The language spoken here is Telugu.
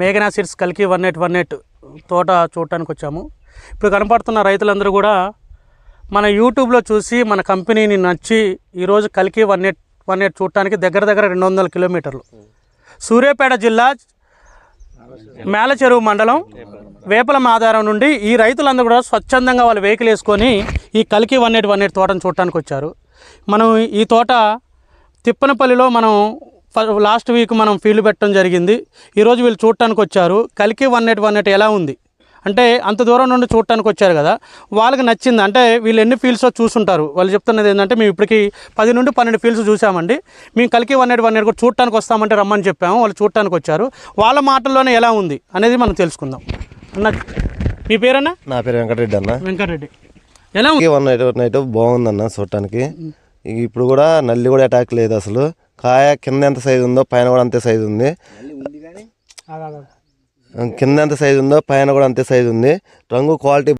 మేఘనా సీడ్స్ కలికి వన్ ఎయిట్ వన్ ఎయిట్ తోట చూడటానికి వచ్చాము. ఇప్పుడు కనపడుతున్న రైతులందరూ కూడా మన యూట్యూబ్లో చూసి మన కంపెనీని నచ్చి ఈరోజు కలికి వన్ ఎయిట్ వన్ ఎయిట్ చూడటానికి దగ్గర దగ్గర రెండు వందల కిలోమీటర్లు. సూర్యాపేట జిల్లా మేల చెరువు మండలం వేపల ఆధారం నుండి ఈ రైతులందరూ కూడా స్వచ్ఛందంగా వాళ్ళు వెహికల్ వేసుకొని ఈ కలికి వన్ ఎయిట్ వన్ ఎయిట్ తోటను చూడటానికి వచ్చారు. మనం ఈ తోట తిప్పనపల్లిలో మనం లాస్ట్ వీక్ మనం ఫీల్డ్ పెట్టడం జరిగింది. ఈరోజు వీళ్ళు చూడటానికి వచ్చారు. కలికి వన్ ఎయిట్ వన్ ఎయిట్ ఎలా ఉంది? అంటే అంత దూరం నుండి చూడటానికి వచ్చారు కదా. వాళ్ళకి నచ్చింది. అంటే వీళ్ళు ఎన్ని ఫీల్డ్స్ చూసుంటారు? వాళ్ళు చెప్తున్నది ఏంటంటే మేము ఇప్పటికి పది నుండి పన్నెండు ఫీల్డ్స్ చూసామండి. మేము కలికి వన్ ఎయిట్ వన్ ఎయిట్ కూడా చూడటానికి వస్తామంటే రమ్మని చెప్పాము. వాళ్ళు చూడటానికి వచ్చారు. వాళ్ళ మాటల్లోనే ఎలా ఉంది అనేది మనం తెలుసుకుందాం. అన్న మీ పేరన్నా? నా పేరు వెంకటరెడ్డి అన్న. వెంకటరెడ్డి. ఎలా ఉంది? వన్ నైట్ నైట్ బాగుందన్న చూడటానికి. ఇప్పుడు కూడా నల్లి కూడా అటాక్ లేదు అసలు. కాయ కింద ఎంత సైజు ఉందో పైన కూడా అంతే సైజు ఉంది. కింద ఎంత సైజు ఉందో పైన కూడా అంతే సైజు ఉంది. రంగు క్వాలిటీ